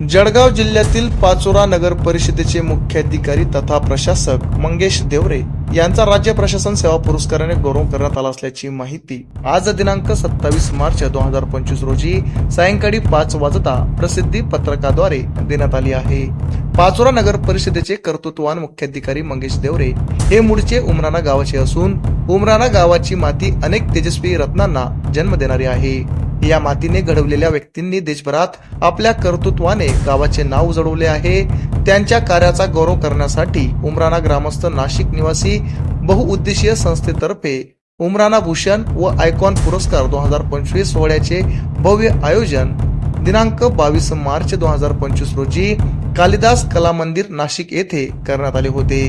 जळगाव जिल्ह्यातील पाचोरा नगर परिषदेचे मुख्याधिकारी तथा प्रशासक मंगेश देवरे यांचा राज्य प्रशासन सेवा पुरस्काराने गौरव करण्यात आला असल्याची माहिती आज दिनांक सत्तावीस मार्च दोन हजार पंचवीस रोजी सायंकाळी पाच वाजता प्रसिद्धी पत्रकाद्वारे देण्यात आली आहे. पाचोरा नगर परिषदेचे कर्तृत्ववान मुख्याधिकारी मंगेश देवरे हे मूळचे उमराना गावाचे असून उमराणा गावाची माती अनेक तेजस्वी रत्नांना जन्म देणारी आहे. या मातीने घडवलेल्या व्यक्तींनी देशभरात आपल्या कर्तृत्वाने गावाचे नाव उजळवले आहे. त्यांच्या कार्याचा गौरव करण्यासाठी उमराणा ग्रामस्थ नाशिक निवासी बहुउद्देशीय संस्थेतर्फे उमराणा भूषण व आयकॉन पुरस्कार दोन हजार पंचवीस सोहळ्याचे भव्य आयोजन दिनांक बावीस मार्च दोन हजार पंचवीस रोजी कालिदास कला मंदिर नाशिक येथे करण्यात आले होते.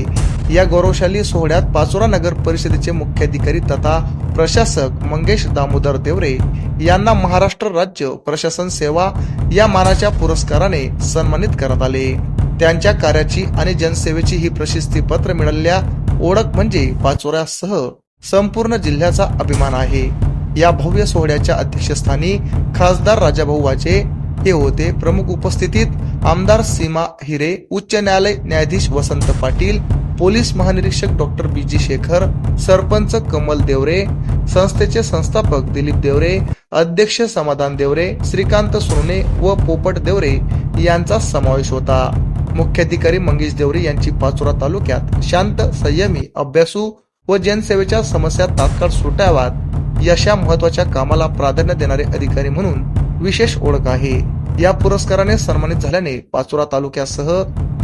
या गौरवशाली सोहळ्यात पाचोरा नगर परिषदेचे मुख्याधिकारी तथा प्रशासक मंगेश दामोदर देवरे यांना महाराष्ट्र राज्य प्रशासन सेवा या मानाच्या पुरस्काराने सन्मानित करण्यात आले. त्यांच्या कार्याची आणि जनसेवेची ही प्रशस्ती पत्र मिळालेल्या ओळख म्हणजे पाचोऱ्यासह संपूर्ण जिल्ह्याचा अभिमान आहे. या भव्य सोहळ्याच्या अध्यक्षस्थानी खासदार राजाभाऊ वाजे हे होते. प्रमुख उपस्थितीत आमदार सीमा हिरे उच्च न्यायालय न्यायाधीश वसंत पाटील पोलीस महानिरीक्षक doctor B G Shekhar sarpanch Kamal Deore संस्थेचे संस्थापक दिलीप देवरे अध्यक्ष समाधान देवरे श्रीकांत सोने व पोपट देवरे यांचा समावेश होता. मुख्याधिकारी मंगेश देवरे यांची पाचोरा तालुक्यात शांत संयमी अभ्यासू व जनसेवेच्या समस्या तात्काळ सुटाव्यात. यशा महत्त्वाच्या कामाला प्राधान्य देणारे अधिकारी म्हणून विशेष ओळख आहे. या पुरस्काराने सन्मानित झाल्याने पाचोरा तालुक्यासह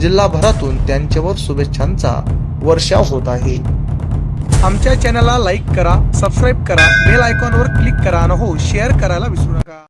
जिल्हाभरातून त्यांच्यावर शुभेच्छांचा वर्षाव होत आहे. आमच्या चॅनलला लाईक करा सबस्क्राईब करा बेल आयकॉनवर क्लिक करा आणि हो शेअर करायला विसरू नका.